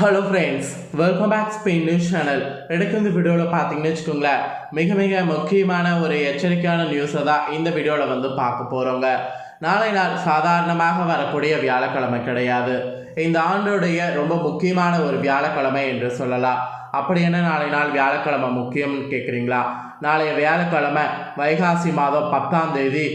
Hello friends welcome back Spain news channel எனக்கு இந்த வீடியோவில் பார்த்தீங்கன்னு வச்சுக்கோங்களேன் மிக மிக முக்கியமான ஒரு எச்சரிக்கையான நியூஸை தான் இந்த வீடியோவில் வந்து பார்க்க போகிறோங்க நாளை நாள் சாதாரணமாக வரக்கூடிய வியாழக்கிழமை கிடையாது. இந்த ஆண்டுடைய ரொம்ப முக்கியமான ஒரு வியாழக்கிழமை என்று சொல்லலாம். அப்படி என்ன நாளை நாள் வியாழக்கிழமை முக்கியம்னு கேட்குறீங்களா நாளைய வியாழக்கிழமை வைகாசி மாதம் பத்தாம் தேதி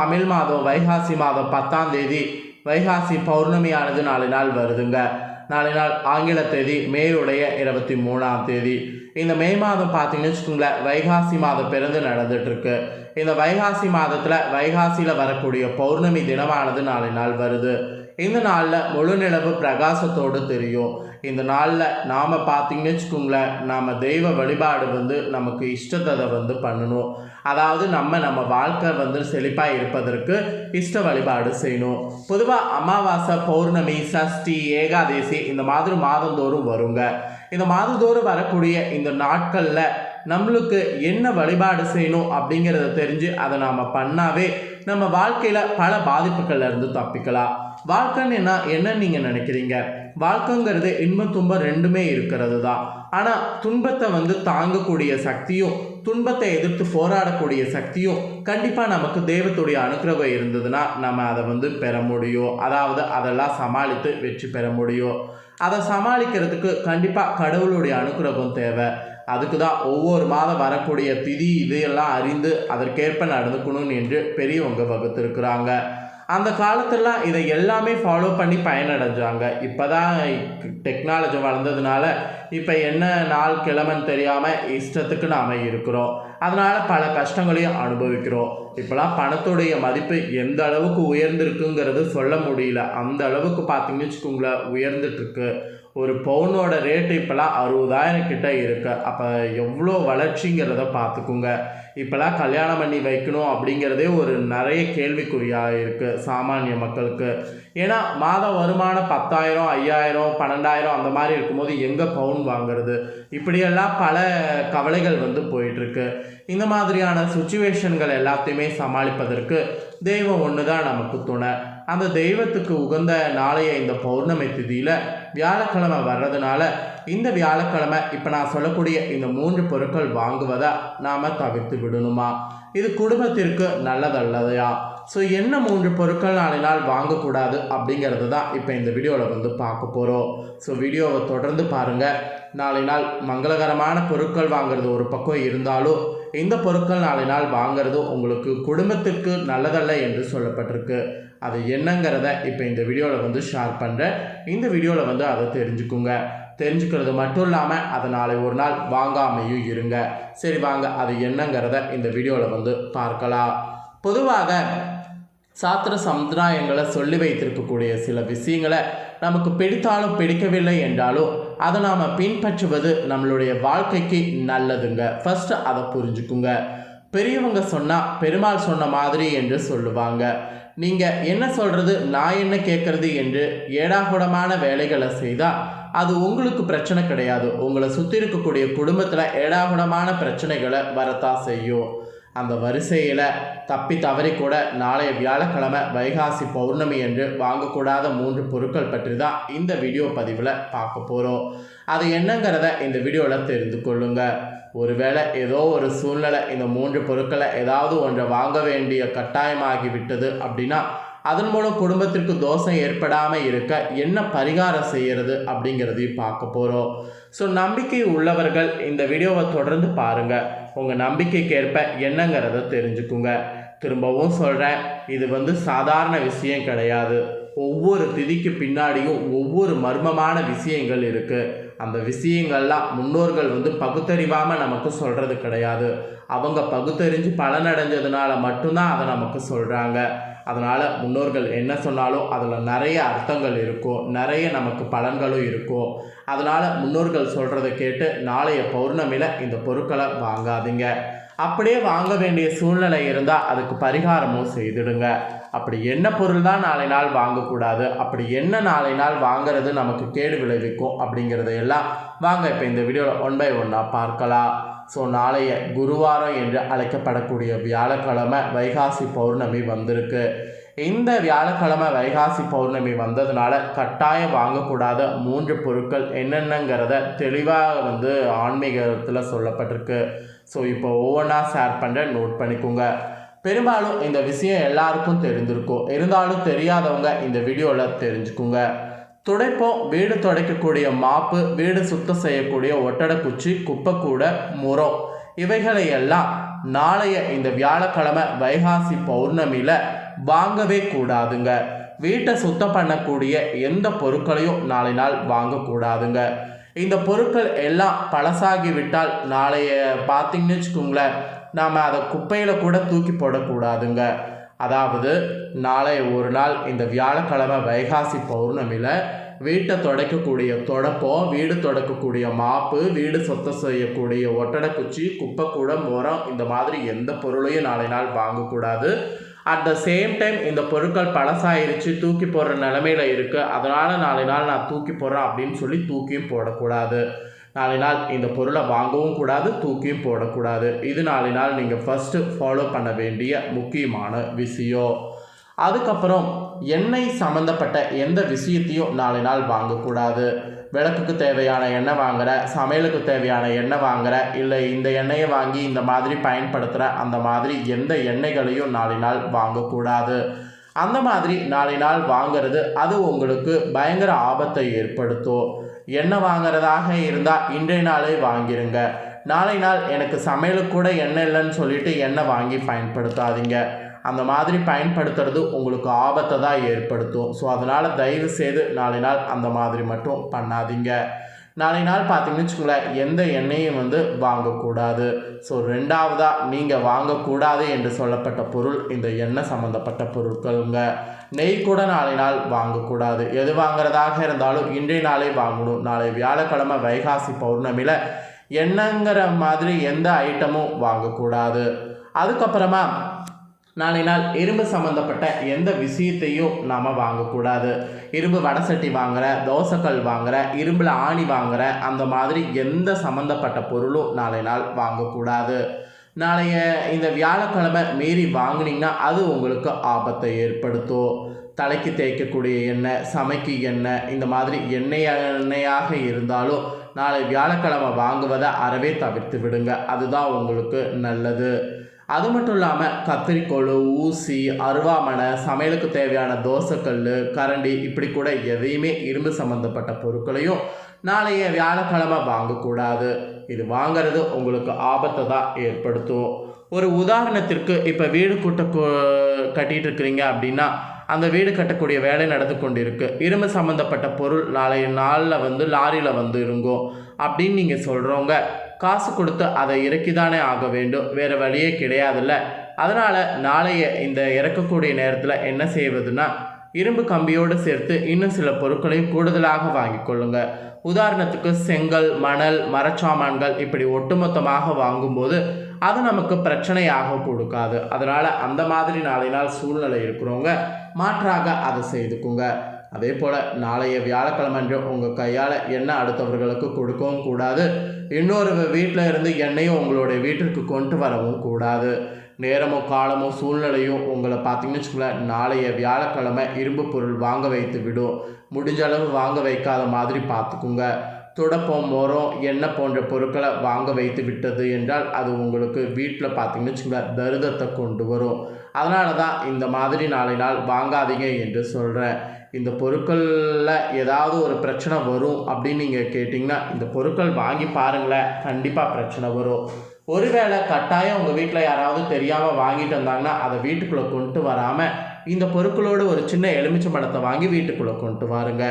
தமிழ் மாதம் வைகாசி மாதம் பத்தாம் தேதி வைகாசி பௌர்ணமியானது நாளை நாள் வருதுங்க. நாளை நாள் ஆங்கில தேதி மேயுடைய இருபத்தி மூணாம் தேதி. இந்த மே மாதம் பார்த்தீங்கன்னு வச்சுக்கோங்களேன் வைகாசி மாதம் பிறந்து நடந்துகிட்ருக்கு இந்த வைகாசி மாதத்தில் வைகாசியில் வரக்கூடிய பௌர்ணமி தினமானது நாளை நாள் வருது. இந்த நாளில் முழு நிலவு பிரகாசத்தோடு தெரியும். இந்த நாளில் நாம் பார்த்தீங்கன்னு வச்சுக்கோங்களேன் நாம் தெய்வ வழிபாடு வந்து நமக்கு இஷ்டத்தை வந்து பண்ணணும். அதாவது நம்ம நம்ம வாழ்க்கை வந்து செழிப்பாக இருப்பதற்கு இஷ்ட வழிபாடு செய்யணும். பொதுவாக அமாவாசை பௌர்ணமி சஷ்டி ஏகாதேசி இந்த மாதிரி மாதந்தோறும் வருங்க. இந்த மாதந்தோறும் வரக்கூடிய இந்த நாட்களில் நம்மளுக்கு என்ன வழிபாடு செய்யணும் அப்படிங்கிறத தெரிஞ்சு அதை நாம் பண்ணாவே நம்ம வாழ்க்கையில் பல பாதிப்புகள்லேருந்து தப்பிக்கலாம். வாழ்க்கைன்னு என்ன என்ன நீங்கள் நினைக்கிறீங்க? வாழ்க்கைங்கிறது இன்பம் துன்பம் ரெண்டுமே இருக்கிறது தான் ஆனால் துன்பத்தை வந்து தாங்கக்கூடிய சக்தியும் துன்பத்தை எதிர்த்து போராடக்கூடிய சக்தியும் கண்டிப்பாக நமக்கு தெய்வத்துடைய அனுக்கிரகம் இருந்ததுன்னா நம்ம அதை வந்து பெற முடியும் அதாவது அதெல்லாம் சமாளித்து வெற்றி பெற முடியும் அதை சமாளிக்கிறதுக்கு கண்டிப்பாக கடவுளுடைய அனுக்கிரகம் தேவை. அதுக்கு தான் ஒவ்வொரு மாதம் வரக்கூடிய திதி இதையெல்லாம் அறிந்து அதற்கேற்ப நடந்துக்கணும் என்று பெரியவங்க வகுத்திருக்கிறாங்க. அந்த காலத்துலலாம் இதை எல்லாமே ஃபாலோ பண்ணி பயனடைஞ்சாங்க. இப்போ தான் டெக்னாலஜி வளர்ந்ததுனால இப்போ என்ன நாள் கிழமைன்னு தெரியாமல் இஷ்டத்துக்கு நாம் இருக்கிறோம் அதனால் பல கஷ்டங்களையும் அனுபவிக்கிறோம். இப்போலாம் பணத்துடைய மதிப்பு எந்த அளவுக்கு உயர்ந்திருக்குங்கிறது சொல்ல முடியல. அந்த அளவுக்கு பார்த்தீங்கன்னு வச்சுக்கோங்களேன் உயர்ந்துட்டுருக்கு. ஒரு பவுனோட ரேட்டு இப்போலாம் அறுபதாயிரம் கிட்ட இருக்குது அப்போ எவ்வளோ வளர்ச்சிங்கிறத பார்த்துக்குங்க இப்போலாம் கல்யாணம் பண்ணி வைக்கணும் அப்படிங்கிறதே ஒரு நிறைய கேள்விக்குறியாக இருக்குது சாமானிய மக்களுக்கு. ஏன்னா மாத வருமானம் பத்தாயிரம் ஐயாயிரம் பன்னெண்டாயிரம் அந்த மாதிரி இருக்கும்போது எங்கே பவுன் வாங்குறது? இப்படியெல்லாம் பல கவலைகள் வந்து போயிட்டுருக்கு. இந்த மாதிரியான சுச்சுவேஷன்கள் எல்லாத்தையுமே சமாளிப்பதற்கு தெய்வம் ஒன்று தான் நமக்கு துணை. அந்த தெய்வத்துக்கு உகந்த நாளைய இந்த பௌர்ணமி திதியில் வியாழக்கிழமை வர்றதுனால இந்த வியாழக்கிழமை இப்போ நான் சொல்லக்கூடிய இந்த மூன்று பொருட்கள் வாங்குவதை நாம் தவிர்த்து விடணுமா? இது குடும்பத்திற்கு நல்லதல்லதையா? ஸோ என்ன மூன்று பொருட்கள் நாளை நாள் வாங்கக்கூடாது அப்படிங்கிறது தான் இப்போ இந்த வீடியோவில் வந்து பார்க்க போகிறோம் ஸோ வீடியோவை தொடர்ந்து பாருங்கள் நாளை நாள் மங்களகரமான பொருட்கள் வாங்குறது ஒரு பக்கம் இருந்தாலும் இந்த பொருட்கள் நாளை நாள் வாங்குறது உங்களுக்கு குடும்பத்திற்கு நல்லதல்ல என்று சொல்லப்பட்டிருக்கு. அது என்னங்கிறத இப்போ இந்த வீடியோவில் வந்து ஷேர் பண்ணுறேன் இந்த வீடியோவில் வந்து அதை தெரிஞ்சுக்குங்க. தெரிஞ்சுக்கிறது மட்டும் இல்லாமல் அதை நாளை ஒரு நாள் வாங்காமையும் இருங்க. சரி வாங்க. அது என்னங்கிறத இந்த வீடியோவில் வந்து பார்க்கலாம். பொதுவாக சாத்திர சமுதாயங்களை சொல்லி வைத்திருக்கக்கூடிய சில விஷயங்களை நமக்கு பிடித்தாலும் பிடிக்கவில்லை என்றாலும் அதை நாம் பின்பற்றுவது நம்மளுடைய வாழ்க்கைக்கு நல்லதுங்க. ஃபஸ்ட்டு அதை புரிஞ்சுக்குங்க. பெரியவங்க சொன்னால் பெருமாள் சொன்ன மாதிரி என்று சொல்லுவாங்க. நீங்கள் என்ன சொல்கிறது நான் என்ன கேட்குறது என்று ஏடாகுடமான வேலைகளை செய்தால் அது உங்களுக்கு பிரச்சனை கிடையாது. உங்களை சுற்றி இருக்கக்கூடிய குடும்பத்தில் ஏடாகுடமான பிரச்சனைகளை வரத்தான் செய்யும். அந்த வரிசையில் தப்பி தவறி கூட நாளைய வியாழக்கிழமை வைகாசி பௌர்ணமி என்று வாங்கக்கூடாத மூன்று பொருட்கள் பற்றி தான் இந்த வீடியோ பதிவில் பார்க்க போகிறோம் அது என்னங்கிறத இந்த வீடியோவில் தெரிந்து கொள்ளுங்கள் ஒருவேளை ஏதோ ஒரு சூழ்நிலை இந்த மூன்று பொருட்களை ஏதாவது ஒன்றை வாங்க வேண்டிய கட்டாயமாகி விட்டது அப்படின்னா அதன் மூலம் குடும்பத்திற்கு தோஷம் ஏற்படாமல் இருக்க என்ன பரிகாரம் செய்கிறது அப்படிங்கிறதையும் பார்க்க போகிறோம் ஸோ நம்பிக்கை உள்ளவர்கள் இந்த வீடியோவை தொடர்ந்து பாருங்கள் உங்கள் நம்பிக்கைக்கேற்ப என்னங்கிறத தெரிஞ்சுக்குங்க. திரும்பவும் சொல்கிறேன் இது வந்து சாதாரண விஷயம் கிடையாது. ஒவ்வொரு திதிக்கு பின்னாடியும் ஒவ்வொரு மர்மமான விஷயங்கள் இருக்குது அந்த விஷயங்கள்லாம் முன்னோர்கள் வந்து பகுத்தறிவாமல் நமக்கு சொல்கிறது கிடையாது. அவங்க பகுத்தறிஞ்சு பலனடைஞ்சதுனால மட்டும்தான் அதை நமக்கு சொல்கிறாங்க அதனால் முன்னோர்கள் என்ன சொன்னாலும் அதில் நிறைய அர்த்தங்கள் இருக்கும். நிறைய நமக்கு பலன்களும் இருக்கும். அதனால் முன்னோர்கள் சொல்கிறத கேட்டு நாளைய பௌர்ணமியில் இந்த பொருட்களை வாங்காதீங்க. அப்படியே வாங்க வேண்டிய சூழ்நிலை இருந்தால் அதுக்கு பரிகாரமும் செய்திடுங்க. அப்படி என்ன பொருள் தான் நாளை நாள் வாங்கக்கூடாது? அப்படி என்ன நாளை நாள் வாங்கிறது நமக்கு கேடு விளைவிக்கும் அப்படிங்கிறதையெல்லாம் வாங்க இப்போ இந்த வீடியோவில் ஒன் பை ஒன்னாக பார்க்கலாம். ஸோ நாளைய குருவாரம் என்று அழைக்கப்படக்கூடிய வியாழக்கிழமை வைகாசி பௌர்ணமி வந்திருக்கு. இந்த வியாழக்கிழமை வைகாசி பௌர்ணமி வந்ததுனால கட்டாயம் வாங்கக்கூடாத மூன்று பொருட்கள் என்னென்னங்கிறத தெளிவாக வந்து ஆன்மீகத்தில் சொல்லப்பட்டிருக்கு. ஸோ இப்போ ஒவ்வொன்றா ஷேர் பண்ணுற நோட் பண்ணிக்கோங்க. பெரும்பாலும் இந்த விஷயம் எல்லாருக்கும் தெரிஞ்சிருக்கும் இருந்தாலும் தெரியாதவங்க இந்த வீடியோவில் தெரிஞ்சுக்குங்க. துடைப்போம் வீடு துடைக்கக்கூடிய மாப்பு வீடு சுத்தம் செய்யக்கூடிய ஒட்டடை குச்சி கூட முறம். இவைகளை எல்லாம் நாளைய இந்த வியாழக்கிழமை வைகாசி பௌர்ணமியில் வாங்கவே கூடாதுங்க. வீட்டை சுத்தம் பண்ணக்கூடிய எந்த பொருட்களையும் நாளை நாள் வாங்கக்கூடாதுங்க. இந்த பொருட்கள் எல்லாம் பழசாகி விட்டால் நாளைய பார்த்தீங்கன்னு வச்சுக்கோங்களேன் நாம் அதை குப்பையில் கூட தூக்கி போடக்கூடாதுங்க. அதாவது நாளை ஒரு நாள் இந்த வியாழக்கிழமை வைகாசி பௌர்ணமியில் வீட்டை துடைக்கக்கூடிய தொடப்பம் வீடு துடைக்கக்கூடிய மாப்பு வீடு சுத்தம் செய்யக்கூடிய ஒட்டடை குச்சி குப்பைக்கூட முறம் இந்த மாதிரி எந்த பொருளையும் நாளை நாள் வாங்கக்கூடாது. அட் த சேம் டைம் இந்த பொருட்கள் பழசாயிருச்சு தூக்கி போடுற நிலமையில இருக்குது அதனால் நாளை நாள் நான் தூக்கி போடுறேன் அப்படின்னு சொல்லி தூக்கியும் போடக்கூடாது. நாளை நாள் இந்த பொருளை வாங்கவும் கூடாது தூக்கியும் போடக்கூடாது. இது நாளை நாள் நீங்கள் ஃபஸ்ட்டு ஃபாலோ பண்ண வேண்டிய முக்கியமான விஷயம். அதுக்கப்புறம் எண்ணெய் சம்மந்தப்பட்ட எந்த விஷயத்தையும் நாளை நாள் வாங்கக்கூடாது. விளக்குக்கு தேவையான எண்ணெய் வாங்குற சமையலுக்கு தேவையான எண்ணெய் வாங்குற இல்லை இந்த எண்ணெயை வாங்கி இந்த மாதிரி பயன்படுத்துகிற அந்த மாதிரி எந்த எண்ணெய்களையும் நாளை நாள் வாங்கக்கூடாது. அந்த மாதிரி நாளை நாள் வாங்கிறது அது உங்களுக்கு பயங்கர ஆபத்தை ஏற்படுத்தும். எண்ணெய் வாங்குறதாக இருந்தால் இன்றைய நாளே வாங்கிருங்க. நாளை நாள் எனக்கு சமையலுக்கு கூட எண்ணெய் இல்லைன்னு சொல்லிட்டு எண்ணெய் வாங்கி பயன்படுத்தாதீங்க. அந்த மாதிரி பயன்படுத்துறது உங்களுக்கு ஆபத்தை தான் ஏற்படுத்தும். ஸோ அதனால் தயவு செய்து நாளை நாள் அந்த மாதிரி மட்டும் பண்ணாதீங்க. நாளை நாள் பார்த்தீங்கன்னு வச்சுக்கோங்களேன் எந்த எண்ணெயும் வந்து வாங்கக்கூடாது. ஸோ ரெண்டாவதாக நீங்கள் வாங்கக்கூடாது என்று சொல்லப்பட்ட பொருள் இந்த எண்ணெய் சம்மந்தப்பட்ட பொருட்களுங்க. நெய் கூட நாளை நாள் வாங்கக்கூடாது. எது வாங்குறதாக இருந்தாலும் இன்றைய நாளே வாங்கணும். நாளை வியாழக்கிழமை வைகாசி பௌர்ணமியில் எண்ணங்கிற மாதிரி எந்த ஐட்டமும் வாங்கக்கூடாது. அதுக்கப்புறமா நாளை நாள் இரும்பு சம்மந்தப்பட்ட எந்த விஷயத்தையும் நாம் வாங்கக்கூடாது. இரும்பு வடசட்டி வாங்குற தோசைக்கல் வாங்குற இரும்பில் ஆணி வாங்குகிற அந்த மாதிரி எந்த சம்மந்தப்பட்ட பொருளும் நாளை நாள் வாங்கக்கூடாது. நாளைய இந்த வியாழக்கிழமை மீறி வாங்கினீங்கன்னா அது உங்களுக்கு ஆபத்தை ஏற்படுத்தும். தலைக்கு தேய்க்கக்கூடிய எண்ணெய் சமைக்கு எண்ணெய் இந்த மாதிரி எண்ணெய் எண்ணெயாக இருந்தாலும் நாளை வியாழக்கிழமை வாங்குவதை அறவே தவிர்த்து விடுங்க. அதுதான் உங்களுக்கு நல்லது. அது மட்டும் இல்லாமல் கத்திரிக்கோள் ஊசி அருவாமனை சமையலுக்கு தேவையான தோசைக்கல் கரண்டி இப்படி கூட எதையுமே இரும்பு சம்மந்தப்பட்ட பொருட்களையும் நாளைய வியாழக்கிழமை வாங்கக்கூடாது. இது வாங்கிறது உங்களுக்கு ஆபத்தை தான் ஏற்படுத்தும். ஒரு உதாரணத்திற்கு இப்போ வீடு கூட்ட கட்டிகிட்டு இருக்கிறீங்க அப்படின்னா அந்த வீடு கட்டக்கூடிய வேலை நடந்து கொண்டு இருக்குது இரும்பு சம்மந்தப்பட்ட பொருள் நாளைய நாளில் வந்து லாரியில் வந்து இருங்கோ அப்படின்னு நீங்கள் சொல்கிறவங்க காசு கொடுத்து அதை இறக்கிதானே ஆக வேண்டும். வேறு வழியே கிடையாதுல்ல. அதனால் நாளைய இந்த இறக்கக்கூடிய நேரத்தில் என்ன செய்வதுன்னா இரும்பு கம்பியோடு சேர்த்து இன்னும் சில பொருட்களையும் கூடுதலாக வாங்கி கொள்ளுங்க. உதாரணத்துக்கு செங்கல் மணல் மரச்சாமான்கள் இப்படி ஒட்டுமொத்தமாக வாங்கும்போது அது நமக்கு பிரச்சனையாக கொடுக்காது. அதனால் அந்த மாதிரி நாளை நாள் சூழ்நிலை இருக்கிறவங்க மாற்றாக அதை செய்துக்குங்க. அதே போல் நாளைய வியாழக்கிழமன்று உங்கள் கையால் எண்ணெய் அடுத்தவர்களுக்கு கொடுக்கவும் கூடாது. இன்னொரு வீட்டில் இருந்து எண்ணெயும் உங்களுடைய வீட்டிற்கு கொண்டு வரவும் கூடாது. நேரமோ காலமோ சூழ்நிலையும் உங்களை பார்த்தீங்கன்னு வச்சுக்கோங்களேன் நாளைய வியாழக்கிழமை இரும்பு பொருள் வாங்க வைத்து விடும். முடிஞ்ச அளவு வாங்க வைக்காத மாதிரி பார்த்துக்குங்க. துடப்பம் மரம் எண்ணெய் போன்ற பொருட்களை வாங்க வைத்து விட்டது என்றால் அது உங்களுக்கு வீட்டில் பார்த்தீங்கன்னு வச்சுக்கோங்களேன் தருதத்தை கொண்டு வரும். அதனால தான் இந்த மாதிரி நாளை நாள் வாங்காதீங்க என்று சொல்கிறேன் இந்த பொருட்களில் ஏதாவது ஒரு பிரச்சனை வரும் அப்படின்னு நீங்கள் கேட்டிங்கன்னா இந்த பொருட்கள் வாங்கி பாருங்களேன் கண்டிப்பாக பிரச்சனை வரும். ஒருவேளை கட்டாயம் உங்கள் வீட்டில் யாராவது தெரியாமல் வாங்கிட்டு வந்தாங்கன்னா அதை வீட்டுக்குள்ளே கொண்டு வராமல் இந்த பொருட்களோடு ஒரு சின்ன எலுமிச்சை பழத்தை வாங்கி வீட்டுக்குள்ளே கொண்டு வாருங்க.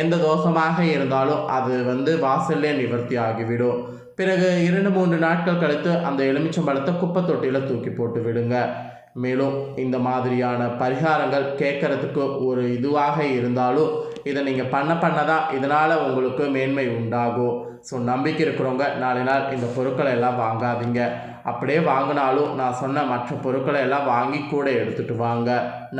எந்த தோஷமாக இருந்தாலும் அது வந்து வாசல்லே நிவர்த்தி ஆகிவிடும். பிறகு இரண்டு மூன்று நாட்கள் கழித்து அந்த எலுமிச்சம் பழத்தை குப்பை தொட்டியில் தூக்கி போட்டு விடுங்க. மேலும் இந்த மாதிரியான பரிகாரங்கள் கேட்குறதுக்கு ஒரு இதுவாக இருந்தாலும் இதை நீங்கள் பண்ண பண்ண தான் இதனால் உங்களுக்கு மேன்மை உண்டாகும். ஸோ நம்பிக்கை இருக்கிறவங்க நாளை நாள் இந்த பொருட்களை எல்லாம் வாங்காதீங்க. அப்படியே வாங்கினாலும் நான் சொன்ன மற்ற பொருட்களை எல்லாம் வாங்கி கூட எடுத்துகிட்டு வாங்க.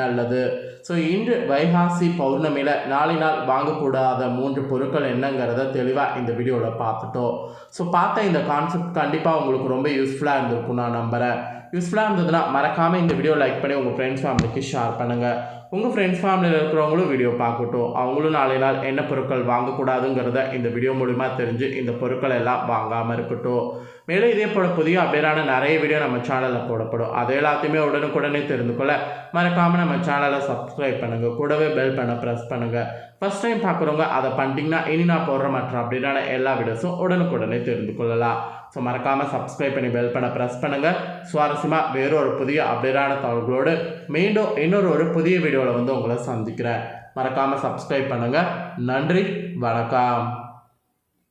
நல்லது. ஸோ இன்று வைகாசி பௌர்ணமியில் நாளை நாள் வாங்கக்கூடாத மூன்று பொருட்கள் என்னங்கிறத தெளிவாக இந்த வீடியோவில் பார்த்துட்டோம். ஸோ பார்த்த இந்த கான்செப்ட் கண்டிப்பாக உங்களுக்கு ரொம்ப யூஸ்ஃபுல்லாக இருந்திருக்கும் நான் நம்புகிறேன் யூஸ்ஃபுல்லாக இருந்ததுன்னா மறக்காமல் இந்த வீடியோ லைக் பண்ணி உங்கள் ஃப்ரெண்ட்ஸ் ஃபேமிலிக்கு ஷேர் பண்ணுங்கள் உங்கள் ஃப்ரெண்ட்ஸ் ஃபேமிலியில் இருக்கிறவங்களும் வீடியோ பார்க்கட்டும். அவங்களும் நாளை நாள் என்ன பொருட்கள் வாங்கக்கூடாதுங்கிறத இந்த வீடியோ மூலிமா தெரிஞ்சு இந்த பொருட்கள் எல்லாம் வாங்காமல் இருக்கட்டும். மேலும் இதே போல புதிய அப்டேட்டான நிறைய வீடியோ நம்ம சேனலில் போடப்படும். அது எல்லாத்தையுமே உடனுக்குடனே தெரிந்து கொள்ள மறக்காமல் நம்ம சேனலை சப்ஸ்கிரைப் பண்ணுங்கள் கூடவே பெல் பண்ண ப்ரெஸ் பண்ணுங்கள் ஃபஸ்ட் டைம் பார்க்குறவங்க அதை பண்ணிட்டீங்கன்னா இனி நான் போடுற மற்ற அப்டேட்டான எல்லா வீடியோஸும் உடனுக்குடனே தெரிந்து கொள்ளலாம். ஸோ மறக்காமல் சப்ஸ்கிரைப் பண்ணி பெல் பண்ண ப்ரெஸ் பண்ணுங்கள் சுவாரஸ்யமாக வேறொரு புதிய அப்டேட்டான தகவல்களோடு மீண்டும் இன்னொரு ஒரு புதிய வீடியோவில் வந்து உங்களை சந்திக்கிறேன். மறக்காமல் சப்ஸ்கிரைப் பண்ணுங்கள் நன்றி வணக்கம்.